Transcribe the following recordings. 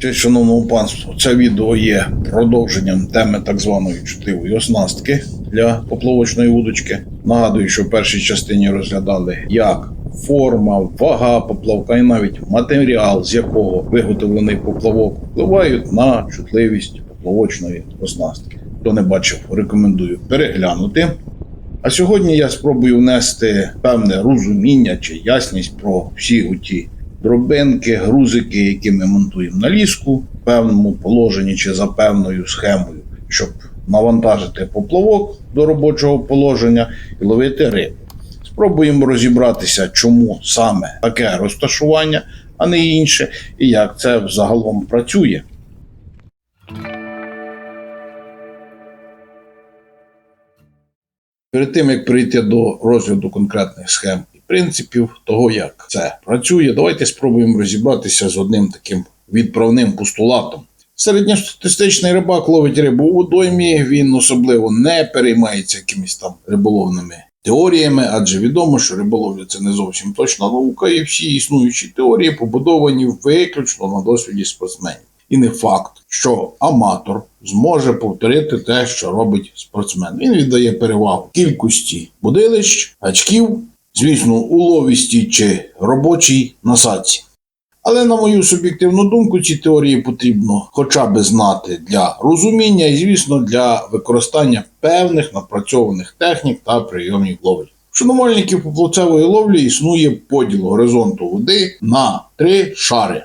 Шановному панству, це відео є продовженням теми так званої чутливої оснастки для поплавочної вудочки. Нагадую, що в першій частині розглядали як форма, вага поплавка і навіть матеріал, з якого виготовлений поплавок, впливають на чутливість поплавочної оснастки. Хто не бачив, рекомендую переглянути. А сьогодні я спробую внести певне розуміння чи ясність про всі оті дробинки, грузики, які ми монтуємо на ліску, в певному положенні чи за певною схемою, щоб навантажити поплавок до робочого положення і ловити рибу. Спробуємо розібратися, чому саме таке розташування, а не інше, і як це взагалом працює. Перед тим як перейти до розгляду конкретних схем принципів того, як це працює, давайте спробуємо розібратися з одним таким відправним постулатом. Середньостатистичний рибак ловить рибу у водоймі, він особливо не переймається якимись там риболовними теоріями, адже відомо, що риболовля це не зовсім точна наука, і всі існуючі теорії побудовані виключно на досвіді спортсменів. І не факт, що аматор зможе повторити те, що робить спортсмен. Він віддає перевагу кількості будилищ, гачків, звісно, уловісті чи робочій насадці. Але на мою суб'єктивну думку, ці теорії потрібно хоча б знати для розуміння і, звісно, для використання певних напрацьованих технік та прийомів ловлі. Шанувальників поплавцевої ловлі існує поділ горизонту води на три шари.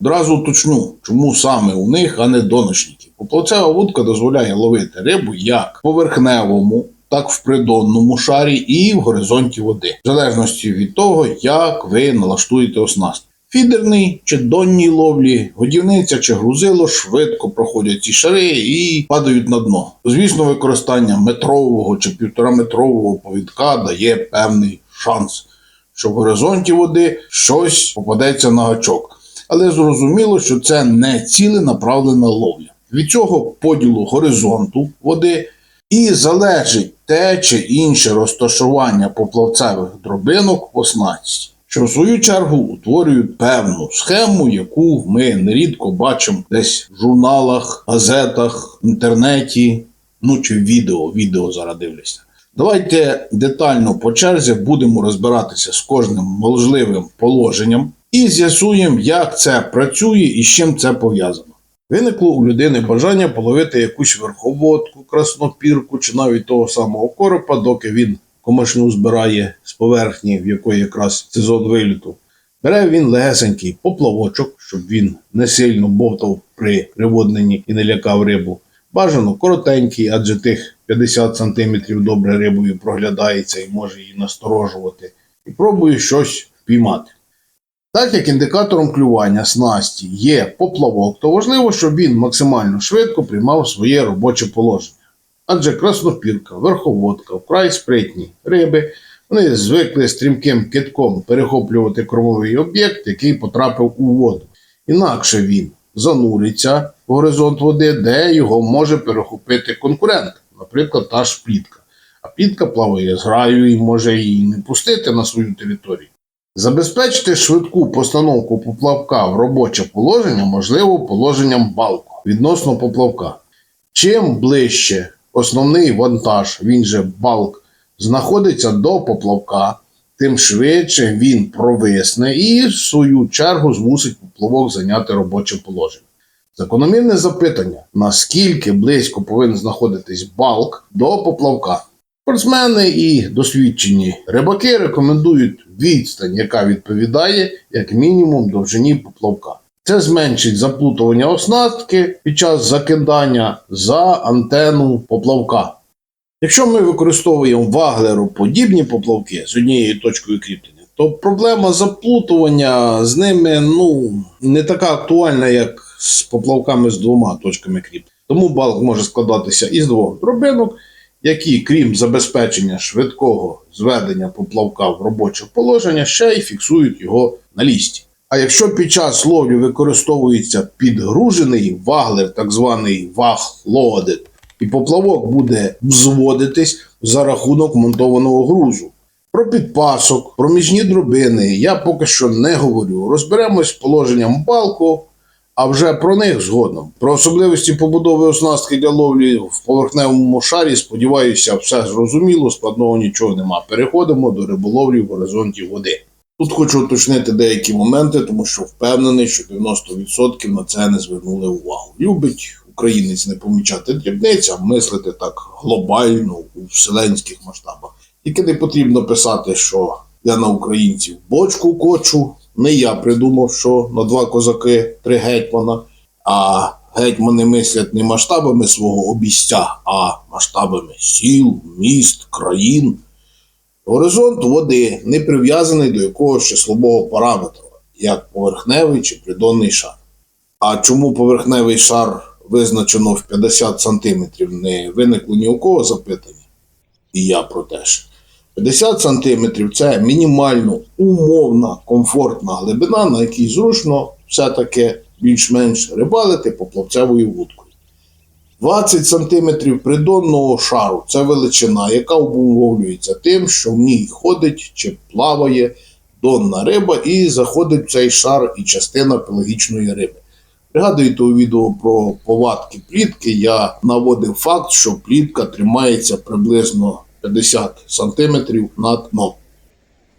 Одразу уточню, чому саме у них, а не доночників. Поплавцева вудка дозволяє ловити рибу як поверхневому, так в придонному шарі і в горизонті води, в залежності від того, як ви налаштуєте оснастку. Фідерний чи донній ловлі, годівниця чи грузило швидко проходять ці шари і падають на дно. Звісно, використання метрового чи півтораметрового повідка дає певний шанс, що в горизонті води щось попадеться на гачок. Але зрозуміло, що це не ціленаправлена ловля. Від цього поділу горизонту води і залежить те чи інше розташування поплавцевих дробинок в оснастці що в свою чергу утворюють певну схему, яку ми нерідко бачимо десь в журналах, газетах, інтернеті, ну чи відео, відео зараз дивляться. Давайте детально по черзі будемо розбиратися з кожним можливим положенням і з'ясуємо, як це працює і з чим це пов'язано. Виникло у людини бажання половити якусь верховодку, краснопірку чи навіть того самого коропа, доки він комашню збирає з поверхні, в якої якраз сезон виліту. Бере він легесенький поплавочок, щоб він не сильно бовтав при приводненні і не лякав рибу. Бажано коротенький, адже тих 50 см добре рибою проглядається і може її насторожувати. І пробую щось впіймати. Так як індикатором клювання снасті є поплавок, то важливо, щоб він максимально швидко приймав своє робоче положення. Адже краснопірка, верховодка, вкрай спритні риби, вони звикли стрімким китком перехоплювати кормовий об'єкт, який потрапив у воду. Інакше він зануриться в горизонт води, де його може перехопити конкурент, наприклад, та ж плітка. А плітка плаває з граю і може її не пустити на свою територію. Забезпечити швидку постановку поплавка в робоче положення можливо положенням балку відносно поплавка. Чим ближче основний вантаж, він же балк, знаходиться до поплавка, тим швидше він провисне і, в свою чергу, змусить поплавок зайняти робоче положення. Закономірне запитання: наскільки близько повинен знаходитись балк до поплавка? Спортсмени і досвідчені рибаки рекомендують відстань, яка відповідає як мінімум довжині поплавка. Це зменшить заплутування оснастки під час закидання за антенну поплавка. Якщо ми використовуємо ваглероподібні поплавки з однією точкою кріплення, то проблема заплутування з ними ну, не така актуальна, як з поплавками з двома точками кріплення. Тому балк може складатися із двох дробинок, які, крім забезпечення швидкого зведення поплавка в робоче положення, ще й фіксують його на лісті. А якщо під час ловлі використовується підгружений ваглер, так званий ваг-лодед, і поплавок буде взводитись за рахунок монтованого грузу. Про підпасок, про міжні дробини я поки що не говорю. Розберемось з положенням балку, А вже про них згодом. Про особливості побудови оснастки для ловлі в поверхневому шарі, сподіваюся, все зрозуміло, складного нічого нема. Переходимо до риболовлі в горизонті води. Тут хочу уточнити деякі моменти, тому що впевнений, що 90% на це не звернули увагу. Любить українець не помічати дрібниць, а мислити так глобально у вселенських масштабах. Тільки не потрібно писати, що я на українців бочку кочу. Не я придумав, що на два козаки три гетьмана, а гетьмани мислять не масштабами свого обістя, а масштабами сіл, міст, країн. Горизонт води не прив'язаний до якогось числового параметру, як поверхневий чи придонний шар. А чому поверхневий шар визначено в 50 см, не виникло ні у кого запитання? І я про те ж. 50 см це мінімально умовна комфортна глибина, на якій зручно все-таки більш-менш рибалити поплавцевою вудкою. 20 см придонного шару це величина, яка обумовлюється тим, що в ній ходить чи плаває донна риба і заходить в цей шар і частина пелагічної риби. Пригадуєте у відео про повадки плітки, я наводив факт, що плітка тримається приблизно 50 см над дном.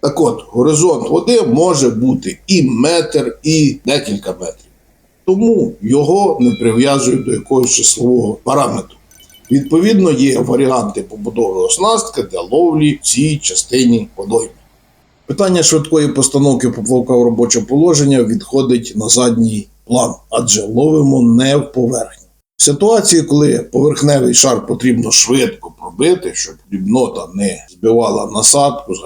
Так от, горизонт води може бути і метр, і декілька метрів. Тому його не прив'язують до якогось числового параметру. Відповідно, є варіанти побудови оснастки для ловлі в цій частині водойми. Питання швидкої постановки поплавка в робоче положення відходить на задній план, адже ловимо не в поверхні. В ситуації, коли поверхневий шар потрібно швидко пробити, щоб дрібнота не збивала насадку з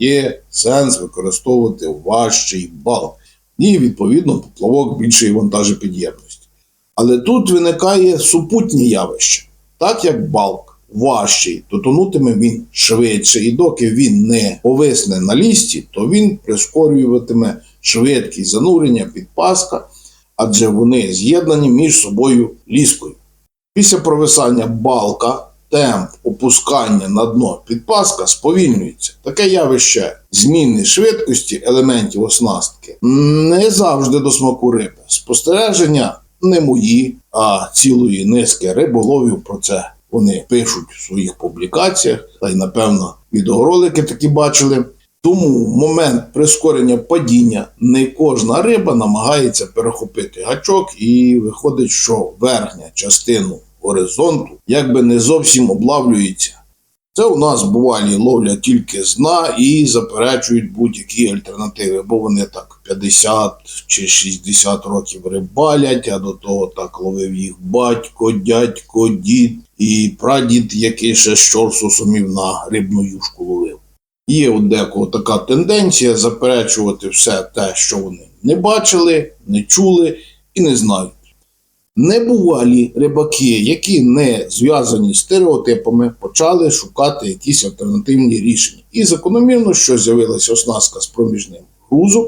є сенс використовувати важчий бал і, відповідно, поплавок більшої вантажопідємності. Але тут виникає супутнє явище. Так як балк важчий, то тонутиме він швидше, і доки він не повисне на лісті, то він прискорюватиме швидкість занурення під паска, адже вони з'єднані між собою ліскою. Після провисання балка темп опускання на дно підпаска сповільнюється. Таке явище зміни швидкості елементів оснастки не завжди до смаку риби. Спостереження не мої, а цілої низки риболовів про це вони пишуть в своїх публікаціях, та й напевно відеоролики такі бачили. Тому момент прискорення падіння не кожна риба намагається перехопити гачок, і виходить, що верхня частину горизонту якби не зовсім облавлюється. Це у нас бувалі ловлять тільки з дна і заперечують будь-які альтернативи, бо вони так 50 чи 60 років рибалять, а до того так ловив їх батько, дядько, дід і прадід, який ще з чорсу сумів на рибну юшку ловив. Є у декого така тенденція заперечувати все те, що вони не бачили, не чули і не знають. Небувалі рибаки, які не зв'язані з стереотипами, почали шукати якісь альтернативні рішення. І закономірно, що з'явилася оснастка з проміжним грузом,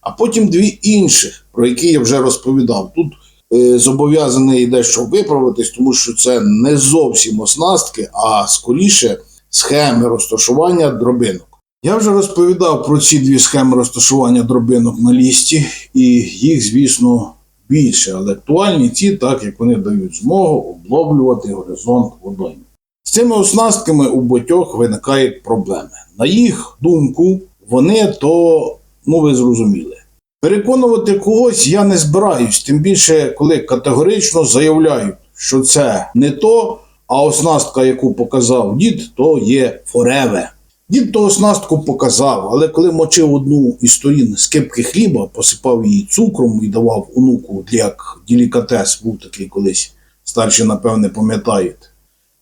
а потім дві інших, про які я вже розповідав. Тут е, зобов'язаний дещо виправитись, тому що це не зовсім оснастки, а скоріше схеми розташування дробинок. Я вже розповідав про ці дві схеми розташування дробинок на лісті, і їх, звісно, більше, але актуальні ті, так як вони дають змогу обловлювати горизонт водойми. З цими оснастками у батьох виникають проблеми. На їх думку, вони то, ну ви зрозуміли. Переконувати когось я не збираюсь, тим більше, коли категорично заявляють, що це не то, а оснастка, яку показав дід, то є фореве. Дід ту оснастку показав, але коли мочив одну із сторін скипки хліба, посипав її цукром і давав онуку як делікатес, був такий колись, старші, напевне, пам'ятають.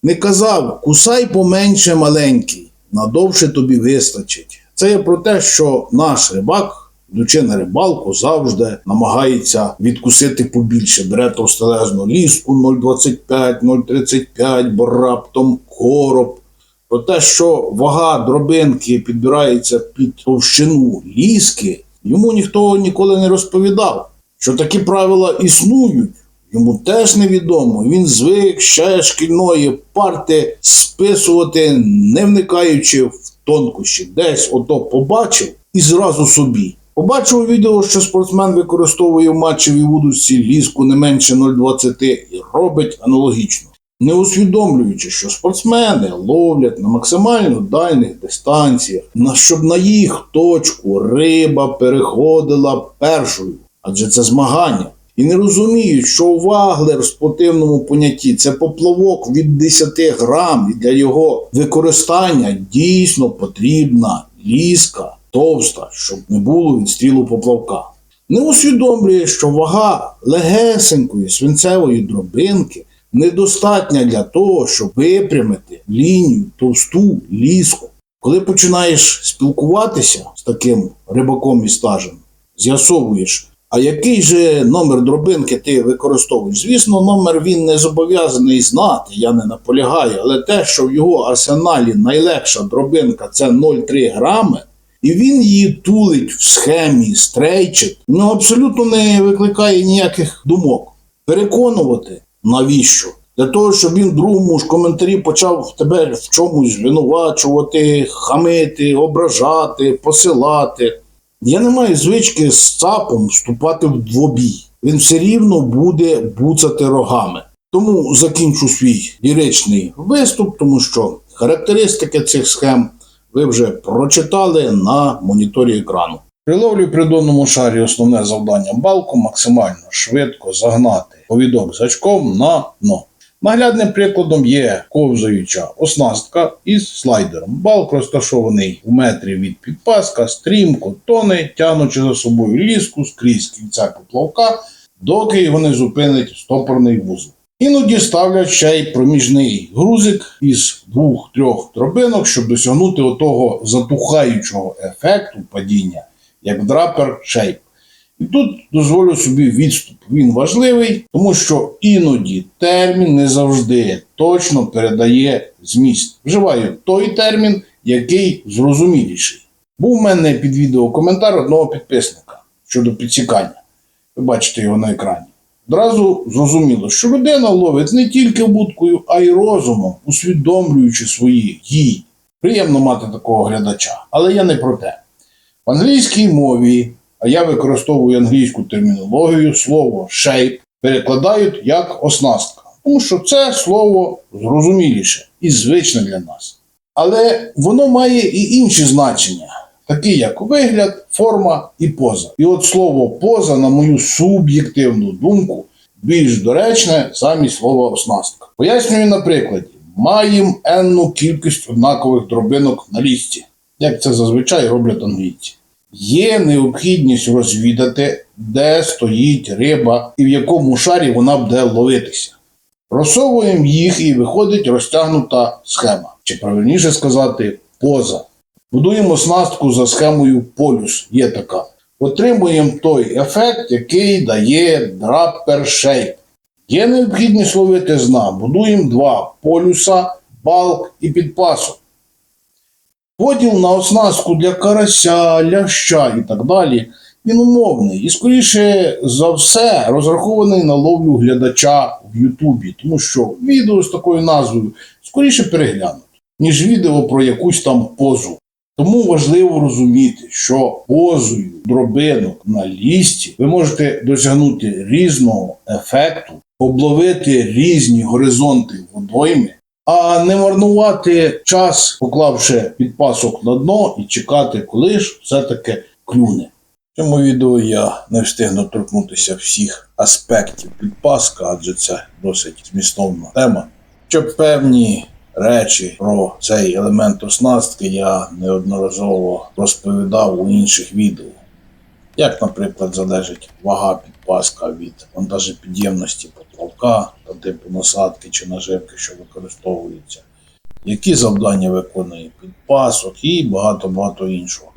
Не казав, кусай поменше маленький, надовше тобі вистачить. Це є про те, що наш рибак, йдучи на рибалку, завжди намагається відкусити побільше. Бере товстелезну ліску 0,25, 0,35, бо раптом короб. Про те, що вага дробинки підбирається під товщину ліски, йому ніхто ніколи не розповідав. Що такі правила існують, йому теж невідомо. Він звик ще шкільної парти списувати, не вникаючи в тонкощі. Десь ото побачив і зразу собі. Побачив у відео, що спортсмен використовує в матчі в вудочці ліску не менше 0,20 і робить аналогічно, не усвідомлюючи, що спортсмени ловлять на максимально дальних дистанціях, щоб на їх точку риба переходила першою, адже це змагання. І не розуміють, що ваглер в спортивному понятті це поплавок від 10 грам, і для його використання дійсно потрібна ліска товста, щоб не було відстрілу поплавка. Не усвідомлює, що вага легесенької свинцевої дробинки недостатня для того, щоб випрямити лінію товсту ліску. Коли починаєш спілкуватися з таким рибаком і стажем, з'ясовуєш, а який же номер дробинки ти використовуєш? Звісно, номер він не зобов'язаний знати, я не наполягаю, але те, що в його арсеналі найлегша дробинка це 0,3 грами, і він її тулить в схемі стрейчет, ну абсолютно не викликає ніяких думок. Переконувати, навіщо? Для того, щоб він другому ж коментарі почав тебе в чомусь звинувачувати, хамити, ображати, посилати. Я не маю звички з цапом вступати в двобій. Він все рівно буде буцати рогами. Тому закінчу свій ліричний виступ, тому що характеристики цих схем ви вже прочитали на моніторі екрану. При ловлі придонному шарі основне завдання балку максимально швидко загнати повідок з гачком на дно. Наглядним прикладом є ковзаюча оснастка із слайдером. Балк розташований у метрі від підпаска, стрімко тоне, тянучи за собою ліску скрізь кільця поплавка, доки вони зупинить стопорний вузол. Іноді ставлять ще й проміжний грузик із двох-трьох дробинок, щоб досягнути отого затухаючого ефекту падіння, як драпер шейп. І тут дозволю собі відступ. Він важливий, тому що іноді термін не завжди точно передає зміст. Вживаю той термін, який зрозуміліший. Був у мене під відео коментар одного підписника щодо підсікання. Ви бачите його на екрані. Одразу зрозуміло, що людина ловить не тільки вудкою, а й розумом, усвідомлюючи свої дії. Приємно мати такого глядача, але я не про те. В англійській мові, а я використовую англійську термінологію, слово shape перекладають як оснастка, тому що це слово зрозуміліше і звичне для нас. Але воно має і інші значення, такі як вигляд, форма і поза. І от слово поза, на мою суб'єктивну думку, більш доречне замість слова оснастка. Пояснюю на прикладі. Маємо енну кількість однакових дробинок на лісті, як це зазвичай роблять англійці. Є необхідність розвідати, де стоїть риба і в якому шарі вона буде ловитися. Розсовуємо їх і виходить розтягнута схема, чи правильніше сказати, поза. Будуємо оснастку за схемою полюс, є така. Отримуємо той ефект, який дає драпер shape. Є необхідність ловити зна. Будуємо два полюса, балк і підпасок. Поділ на оснастку для карася, ляща і так далі. Він умовний і, скоріше за все, розрахований на ловлю глядача в Ютубі, тому що відео з такою назвою скоріше переглянуть, ніж відео про якусь там позу. Тому важливо розуміти, що позою дробинок на лісті ви можете досягнути різного ефекту, обловити різні горизонти водойми, а не марнувати час, поклавши підпасок на дно і чекати, коли ж все-таки клюне. В цьому відео я не встигну торкнутися всіх аспектів підпаска, адже це досить змістовна тема. Щоб певні речі про цей елемент оснастки я неодноразово розповідав у інших відео. Як, наприклад, залежить вага підпаска від вантажопідємності поплавка та типу насадки чи наживки, що використовується, які завдання виконує підпасок і багато-багато іншого.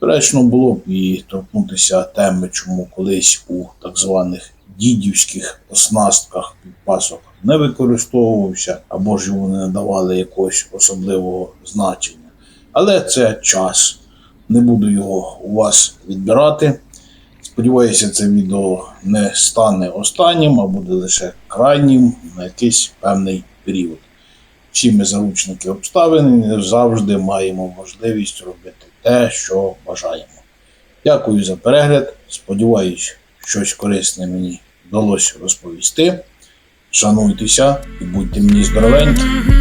Доречно було б і торкнутися теми, чому колись у так званих дідівських оснастках підпасок не використовувався, або ж йому не надавали якогось особливого значення. Але це час. Не буду його у вас відбирати. Сподіваюся, це відео не стане останнім, а буде лише крайнім на якийсь певний період. Всі ми заручники обставин завжди маємо можливість робити те, що бажаємо. Дякую за перегляд. Сподіваюсь, щось корисне мені вдалося розповісти. Шануйтеся і будьте мені здоровенькі.